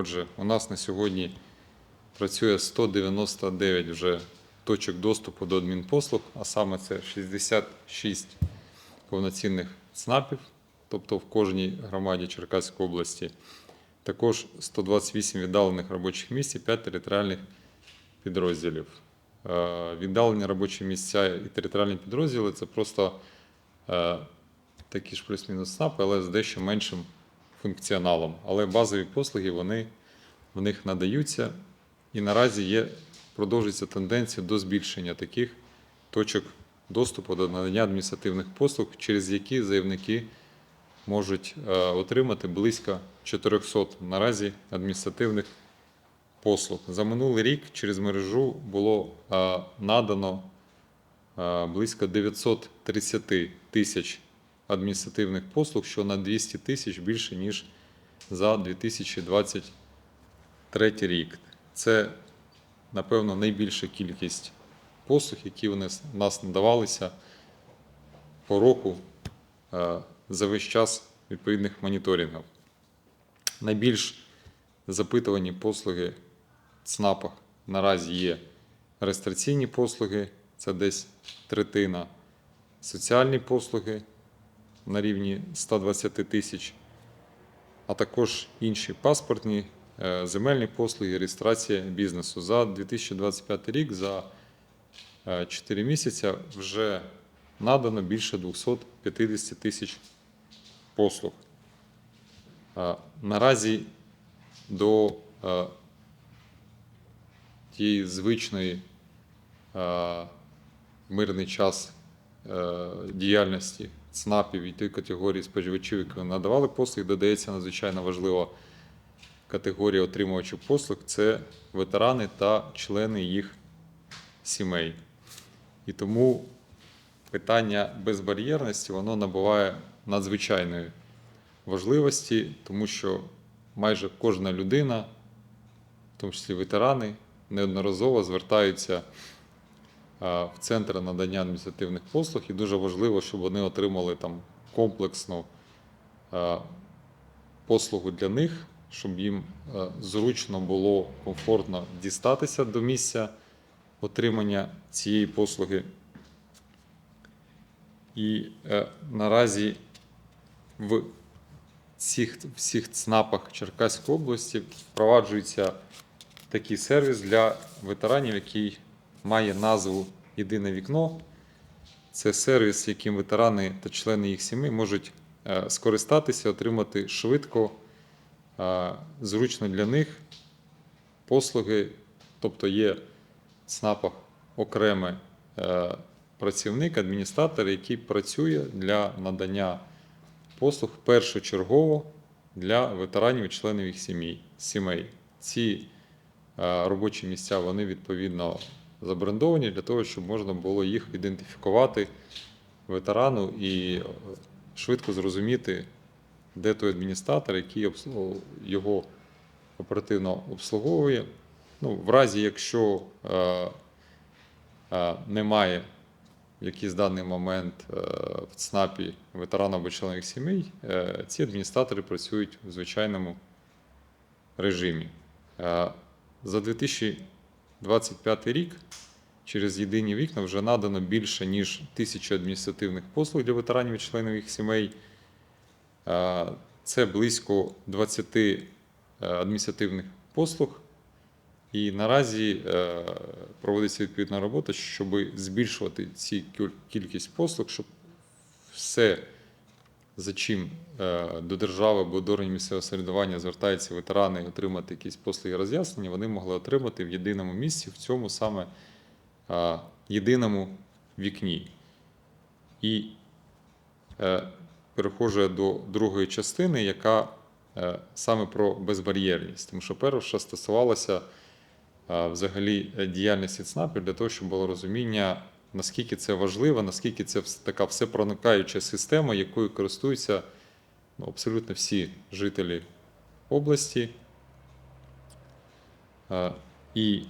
Отже, у нас на сьогодні працює 199 вже точок доступу до адмінпослуг, а саме це 66 повноцінних ЦНАПів, тобто в кожній громаді Черкаської області. Також 128 віддалених робочих місць і 5 територіальних підрозділів. Е, Віддалені робочі місця і територіальні підрозділи це просто е, такі ж плюс-мінус СНАПи, але з дещо меншим функціоналом. Але базові послуги вони в них надаються, і наразі є, продовжується тенденція до збільшення таких точок доступу до надання адміністративних послуг, через які заявники можуть е, отримати близько 400 наразі адміністративних послуг. За минулий рік через мережу було е, надано е, близько 930 тисяч адміністративних послуг, що на 200 тисяч більше, ніж за 2023 рік. Це, напевно, найбільша кількість послуг, які у нас надавалися по року е, за весь час відповідних моніторингів. Найбільш запитувані послуги в ЦНАПах наразі є реєстраційні послуги, це десь третина, соціальні послуги рівні 120 тисяч, а також інші паспортні, е, земельні послуги, реєстрація бізнесу. За 2025 рік, за 4 місяці вже надано більше 250 тисяч послуг. Е, Наразі до е, тієї звичної е, мирний час е, діяльності ЦНАПів і тієї категорії споживачів, які надавали послуги, додається надзвичайно важлива категорія отримувачів послуг це ветерани та члени їх сімей. І тому питання безбар'єрності воно набуває надзвичайної важливості, тому що майже кожна людина, в тому числі ветерани, неодноразово звертаються в центр надання адміністративних послуг, і дуже важливо, щоб вони отримали там комплексну послугу для них, щоб їм зручно було комфортно дістатися до місця отримання цієї послуги. І е, наразі в всіх, всіх ЦНАПах Черкаської області впроваджується такий сервіс для ветеранів, який має назву Єдине вікно. Це сервіс, яким ветерани та члени їх сімей можуть е, скористатися, отримати швидко, е, зручно для них послуги. Тобто є в ЦНАПах окремий е, працівник, адміністратор, який працює для надання послуг першочергово для ветеранів і членів їх сімей. Ці робочі місця вони відповідно забрендовані для того, щоб можна було їх ідентифікувати ветерану і швидко зрозуміти, де той адміністратор, який його оперативно обслуговує. Ну, в разі, якщо е, е, немає в якийсь даний момент е, в ЦНАПі ветерана або членів сімей, е, ці адміністратори працюють у звичайному режимі. Е, За 2025 рік через єдині вікна вже надано більше ніж тисячі адміністративних послуг для ветеранів і членів їх сімей. Це близько 20 е, адміністративних послуг. І наразі е, проводиться відповідна робота, щоб збільшувати ці кількість послуг, щоб все, за чим е, до держави або до органів місцевого самоврядування звертаються ветерани і отримати якісь послуги роз'яснення, вони могли отримати в єдиному місці, в цьому саме е, єдиному вікні. І е, переходжу до другої частини, яка саме про безбар'єрність. Тому що перша стосувалася взагалі діяльності ЦНАПів для того, щоб було розуміння, наскільки це важливо, наскільки це така всепроникаюча система, якою користуються ну, абсолютно всі жителі області. І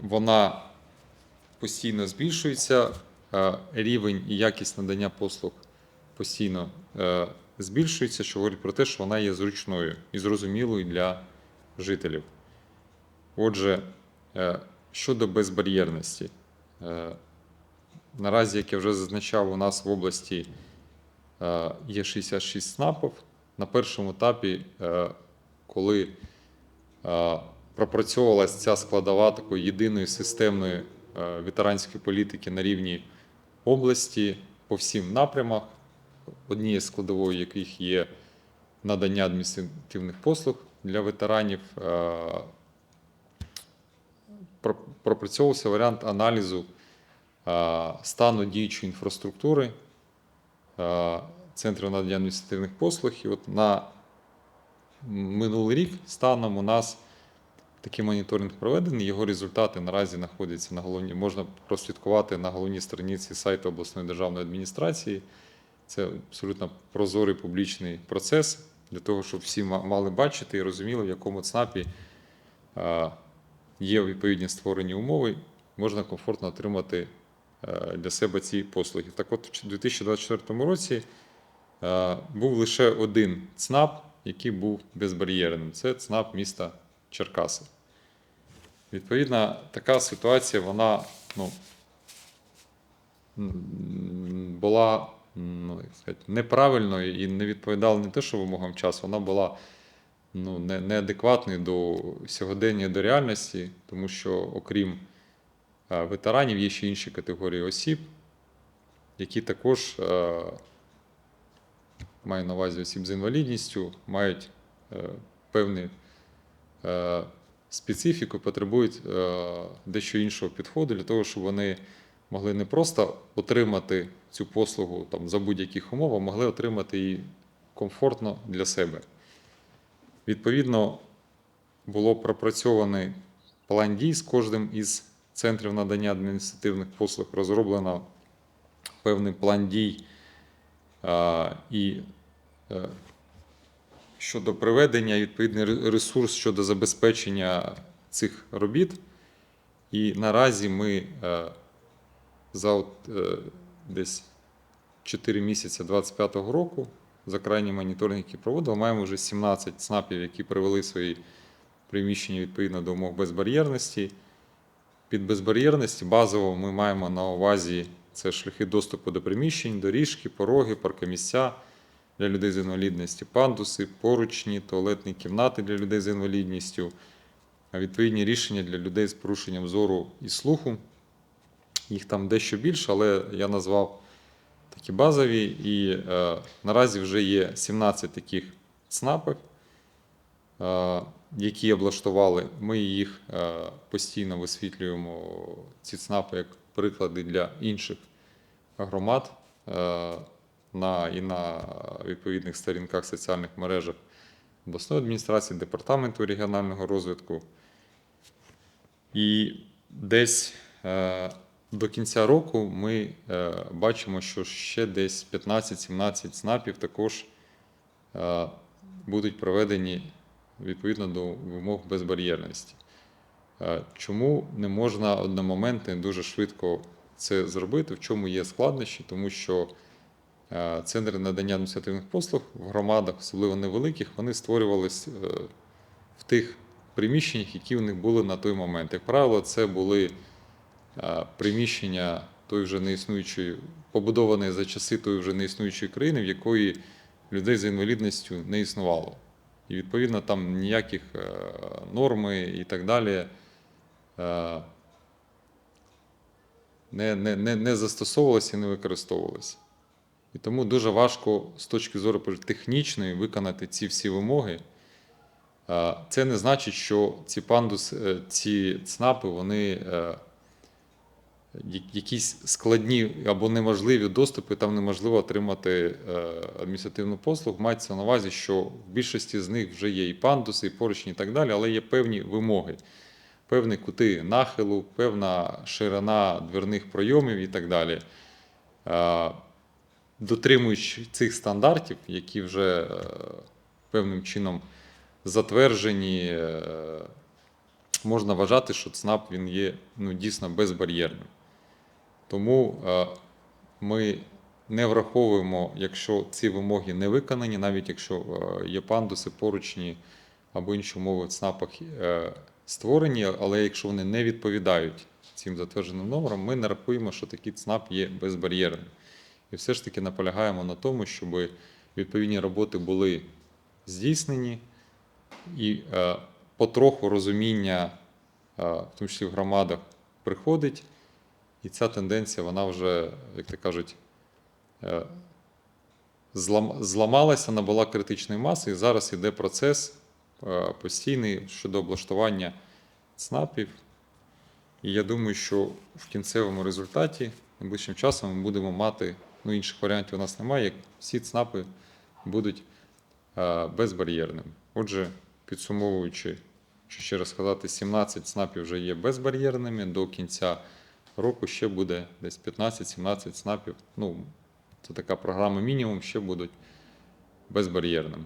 вона постійно збільшується, рівень і якість надання послуг постійно е, збільшується, що говорить про те, що вона є зручною і зрозумілою для жителів. Отже, е, щодо безбар'єрності, е, наразі, як я вже зазначав, у нас в області е, є 66 СНАПів. На першому етапі, е, коли е, пропрацьовувалася ця складова такої єдиної системної ветеранської політики на рівні області по всім напрямах, однією з складовою яких є надання адміністративних послуг для ветеранів. Пропрацьовувався варіант аналізу стану діючої інфраструктури центрів надання адміністративних послуг. І от на минулий рік станом у нас такий моніторинг проведений. Його результати наразі знаходяться на головній, можна прослідкувати на головній страниці сайту обласної державної адміністрації. Це абсолютно прозорий публічний процес для того, щоб всі мали бачити і розуміли, в якому ЦНАПі є відповідні створені умови, можна комфортно отримати для себе ці послуги. Так от, у 2024 році е, був лише один ЦНАП, який був безбар'єрним. Це ЦНАП міста Черкаси. Відповідно, така ситуація, вона ну, була ну, сказати, неправильною і не відповідала не те, що вимогам часу, вона була ну, не, неадекватною до сьогодення, до реальності, тому що окрім е, ветеранів є ще інші категорії осіб, які також е, маю на увазі осіб з інвалідністю, мають е, певні е, специфіку, потребують е, дещо іншого підходу для того, щоб вони могли не просто отримати цю послугу там, за будь-яких умов, а могли отримати її комфортно для себе. Відповідно, було пропрацьований план дій з кожним із центрів надання адміністративних послуг, розроблено певний план дій і е, щодо приведення, відповідний ресурс щодо забезпечення цих робіт. І наразі ми е, за е, десь 4 місяці 2025 року, за крайній моніторинг, який проводили, маємо вже 17 ЦНАПів, які привели свої приміщення відповідно до умов безбар'єрності. Під безбар'єрності базово ми маємо на увазі це шляхи доступу до приміщень, доріжки, пороги, паркомісця для людей з інвалідністю, пандуси, поручні, туалетні кімнати для людей з інвалідністю, відповідні рішення для людей з порушенням зору і слуху. Їх там дещо більше, але я назвав такі базові. І е, наразі вже є 17 таких ЦНАПів, які облаштували. Ми їх е, постійно висвітлюємо, ці ЦНАПи, як приклади для інших громад е, на, і на відповідних сторінках соціальних мережах обласної адміністрації, департаменту регіонального розвитку. І десь е, до кінця року ми е, бачимо, що ще десь 15-17 ЦНАПів також е, будуть проведені відповідно до вимог безбар'єрності. Е, Чому не можна одномоментно дуже швидко це зробити? В чому є складнощі? Тому що е, центри надання адміністративних послуг в громадах, особливо невеликих, вони створювалися в тих приміщеннях, які в них були на той момент. Як правило, це були е, приміщення тої вже неіснуючої, побудовані за часи тої вже неіснуючої країни, в якої людей з інвалідністю не існувало. І відповідно там ніяких е, норми і так далі е, не, не, не, не застосовувалися і не використовувалися. І тому дуже важко з точки зору технічної виконати ці всі вимоги. Е, Це не значить, що ці пандус, ці ЦНАПи, вони якісь складні або неможливі доступи, там неможливо отримати е, адміністративну послугу. Мається на увазі, що в більшості з них вже є і пандуси, і поручні, і так далі, але є певні вимоги, певні кути нахилу, певна ширина дверних пройомів і так далі. Е, Дотримуючи цих стандартів, які вже е, певним чином затверджені, можна вважати, що ЦНАП він є ну, дійсно безбар'єрним. Тому е, ми не враховуємо, якщо ці вимоги не виконані, навіть якщо е, є пандуси, поручні, або інші умови в ЦНАПах е, створені, але якщо вони не відповідають цим затвердженим номерам, ми не рахуємо, що такий ЦНАП є безбар'єрним. І все ж таки наполягаємо на тому, щоб відповідні роботи були здійснені і потроху розуміння, в тому числі в громадах, приходить. І ця тенденція, вона вже, як то кажуть, е, зламалася, набула критичної маси, і зараз йде процес е, постійний щодо облаштування ЦНАПів. І я думаю, що в кінцевому результаті найближчим часом ми будемо мати, ну інших варіантів у нас немає, як всі ЦНАПи будуть е, безбар'єрними. Отже, підсумовуючи, що ще раз сказати, 17 ЦНАПів вже є безбар'єрними. До кінця року ще буде десь 15-17 снапів. Ну, це така програма мінімум, ще будуть безбар'єрними.